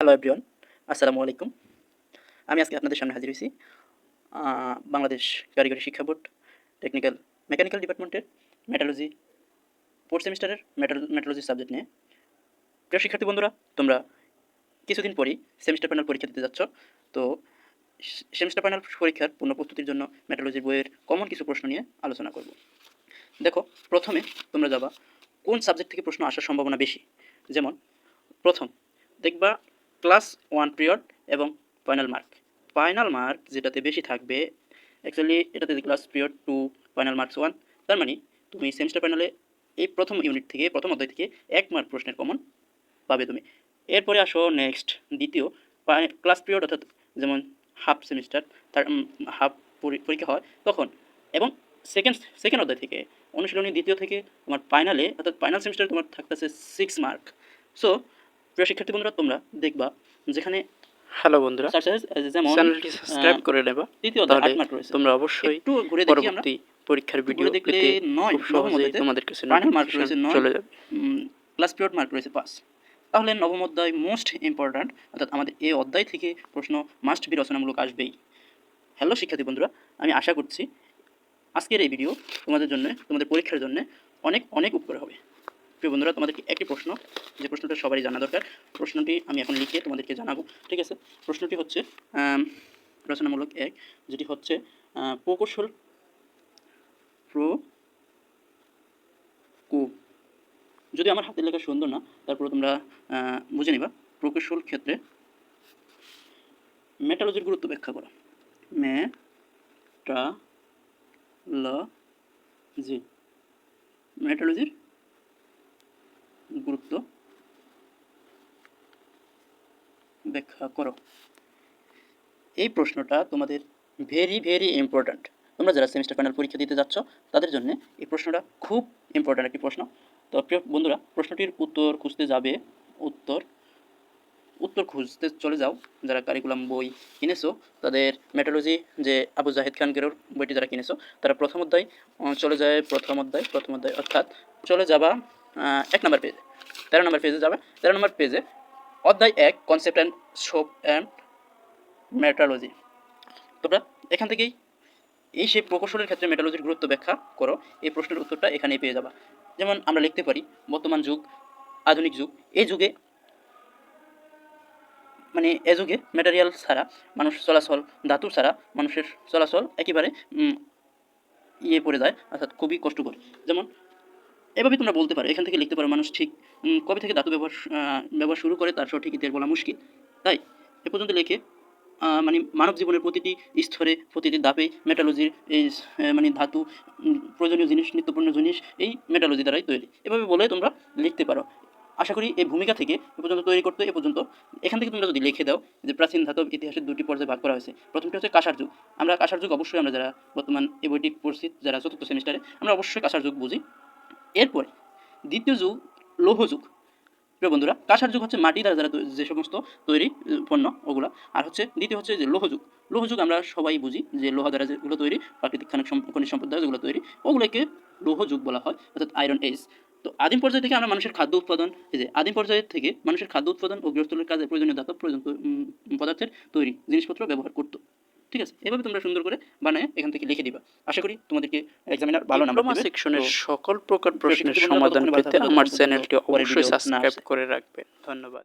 Hello everyone আসসালামু আলাইকুম আমি আজকে আপনাদের সামনে হাজির হয়েছি বাংলাদেশ কারিগরি শিক্ষা বোর্ড টেকনিক্যাল মেকানিক্যাল ডিপার্টমেন্টের মেটালজি ফোর্থ সেমিস্টারের মেটাল মেটালজি সাবজেক্ট নিয়ে। প্রিয় শিক্ষার্থী বন্ধুরা, তোমরা কিছুদিন পরই সেমিস্টার প্যানেল পরীক্ষা দিতে যাচ্ছ। তো সেমিস্টার প্যানেল পরীক্ষার পূর্ণ প্রস্তুতির জন্য মেটালজির বইয়ের কমন কিছু প্রশ্ন নিয়ে আলোচনা করব। দেখো, প্রথমে তোমরা যাবা, কোন সাবজেক্ট থেকে প্রশ্ন আসার সম্ভাবনা বেশি? যেমন, প্রথম, দেখবা ক্লাস ওয়ান পিরিয়ড এবং ফাইনাল মার্ক। ফাইনাল মার্ক যেটাতে বেশি থাকবে অ্যাকচুয়ালি এটাতে class period two final marks one তার মানে তুমি সেমিস্টার ফাইনালে এই প্রথম ইউনিট থেকে, প্রথম অধ্যায় থেকে এক মার্ক প্রশ্নের কমন পাবে তুমি। এরপরে আসো নেক্সট দ্বিতীয় ক্লাস পিরিয়ড অর্থাৎ যেমন হাফ সেমিস্টার তার হাফ পরীক্ষা হয় তখন। এবং সেকেন্ড সেকেন্ড অধ্যায় থেকে, অনুশীলনী দ্বিতীয় থেকে তোমার ফাইনালে অর্থাৎ ফাইনাল সেমিস্টারে তোমার থাকতেছে সিক্স মার্ক সো প্রিয় শিক্ষার্থী বন্ধুরা তোমরা দেখবা যেখানে হ্যালো বন্ধুরা যেমন চ্যানেলটি সাবস্ক্রাইব করে নেবা। তৃতীয় অধ্যায় মার্ক রয়েছে। তোমরা অবশ্যই একটু ঘুরে দেখি আমরা। পরীক্ষার ভিডিও দেখলে নয় সহজেই তোমাদের কাছে mark notification রয়েছে নয়। চলে যাবে। ক্লাস পিরিয়ড মার্ক রয়েছে পাস তাহলে নবম অধ্যায় মোস্ট ইম্পর্ট্যান্ট অর্থাৎ আমাদের এই অধ্যায় থেকে প্রশ্ন মাস্ট বি রচনামূলক আসবেই। হ্যালো শিক্ষার্থী বন্ধুরা আমি আশা করছি আজকের এই ভিডিও তোমাদের জন্য তোমাদের পরীক্ষার জন্য অনেক অনেক উপকার হবে। প্রিয় বন্ধুরা, তোমাদেরকে একটি প্রশ্ন, যে প্রশ্নটা সবারই জানা দরকার। প্রশ্নটি আমি এখন লিখে তোমাদেরকে জানাব, ঠিক আছে? প্রশ্নটি হচ্ছে রচনামূলক এক, যেটি হচ্ছে প্রকৌশল প্রো কু। যদি আমার হাতের লেখা সুন্দর না তারপরে তোমরা বুঝে নিবা, প্রকৌশল ক্ষেত্রে মেটালজির গুরুত্ব ব্যাখ্যা করো। জি মেটালজির গুরুত্ব। ব্যাখ্যা করো। এই প্রশ্নটা তোমাদের ভেরি ভেরি ইম্পর্ট্যান্ট তোমরা যারা সেমিস্টার ফাইনাল পরীক্ষা দিতে যাচ্ছ, তাদের জন্য এই প্রশ্নটা খুব ইম্পর্ট্যান্ট একটি প্রশ্ন। তো প্রিয় বন্ধুরা, প্রশ্নটির উত্তর খুঁজতে যাবে। উত্তর উত্তর খুঁজতে চলে যাও। যারা কারিকুলাম বই কিনেছো, তাদের মেটালজি যে আবু জাহেদ খান গেরোর বইটি যারা কিনেছো, তারা প্রথম অধ্যায় চলে যায় প্রথম অধ্যায় প্রথম অধ্যায়, অর্থাৎ চলে যাবা এক নম্বর পেজে তেরো নম্বর পেজে যাবে। তেরো নম্বর পেজে অধ্যায় এক concept and soap and metallurgy তোমরা এখান থেকেই এই সেই প্রকৌশলের ক্ষেত্রে মেটালজির গুরুত্ব ব্যাখ্যা করো। এই প্রশ্নের উত্তরটা এখানেই পেয়ে যাবা। যেমন আমরা লিখতে পারি, বর্তমান যুগ, আধুনিক যুগ, এই যুগে মানে এ যুগে ম্যাটেরিয়াল ছাড়া, মানুষ চলাচল, ধাতু ছাড়া মানুষের চলাচল একেবারে ইয়ে পড়ে যায়, অর্থাৎ খুবই কষ্টকর। যেমন এভাবে তোমরা বলতে পারো। এখান থেকে লিখতে পারো মানুষ ঠিক কবে থেকে ধাতু ব্যবহার ব্যবহার শুরু করে, তার সঠিক ইতিহাস বলা মুশকিল। তাই, এ পর্যন্ত লিখে মানে মানব জীবনের প্রতিটি স্তরে, প্রতিটি ধাপে মেটালজির এই মানে ধাতু প্রয়োজনীয় জিনিস নিত্যপূর্ণ জিনিস এই মেটালজি দ্বারাই তৈরি। এভাবে বলে তোমরা লিখতে পারো। আশা করি এই ভূমিকা থেকে এ পর্যন্ত তৈরি করতে, এ পর্যন্ত, এখান থেকে তোমরা যদি লিখে দাও যে প্রাচীন ধাতব ইতিহাসের দুটি পর্যায়ে ভাগ করা হয়েছে। প্রথমটি হচ্ছে কাঁসার যুগ আমরা কাঁসার যুগ অবশ্যই আমরা যারা বর্তমান এই বইটি পড়ছি, যারা চতুর্থ সেমিস্টারে, আমরা অবশ্যই কাঁসার যুগ বুঝি। এরপরে দ্বিতীয় যুগ, লৌহ যুগ। প্রিয় বন্ধুরা, কাঁসার যুগ হচ্ছে মাটি দ্বারা যারা যে সমস্ত তৈরি পণ্য ওগুলা। আর হচ্ছে দ্বিতীয় হচ্ছে যে লৌহ যুগ। লৌহ যুগ আমরা সবাই বুঝি যে লোহা দ্বারা যেগুলো তৈরি, প্রাকৃতিক খানিক খনিজ সম্পদ দ্বারা যেগুলো তৈরি, ওগুলোকে লৌহ যুগ বলা হয়, অর্থাৎ আয়রন এজ তো আদিম পর্যায় থেকে আমরা মানুষের খাদ্য উৎপাদন, এই যে আদিম পর্যায় থেকে মানুষের খাদ্য উৎপাদন ও গৃহস্থলের কাজে প্রয়োজনীয় ধাতব প্রয়োজন পদার্থের তৈরি জিনিসপত্র ব্যবহার করতো। ঠিক আছে? এভাবে তোমরা সুন্দর করে বানায় এখান থেকে লিখে দিবা। আশা করি তোমাদেরকে এক্সামিনার ভালো নাম্বার ডিপ্লোমা সেকশনের সকল প্রকার প্রশ্নের সমাধান পেতে আমার চ্যানেলটি অবশ্যই সাবস্ক্রাইব করে রাখবে ধন্যবাদ।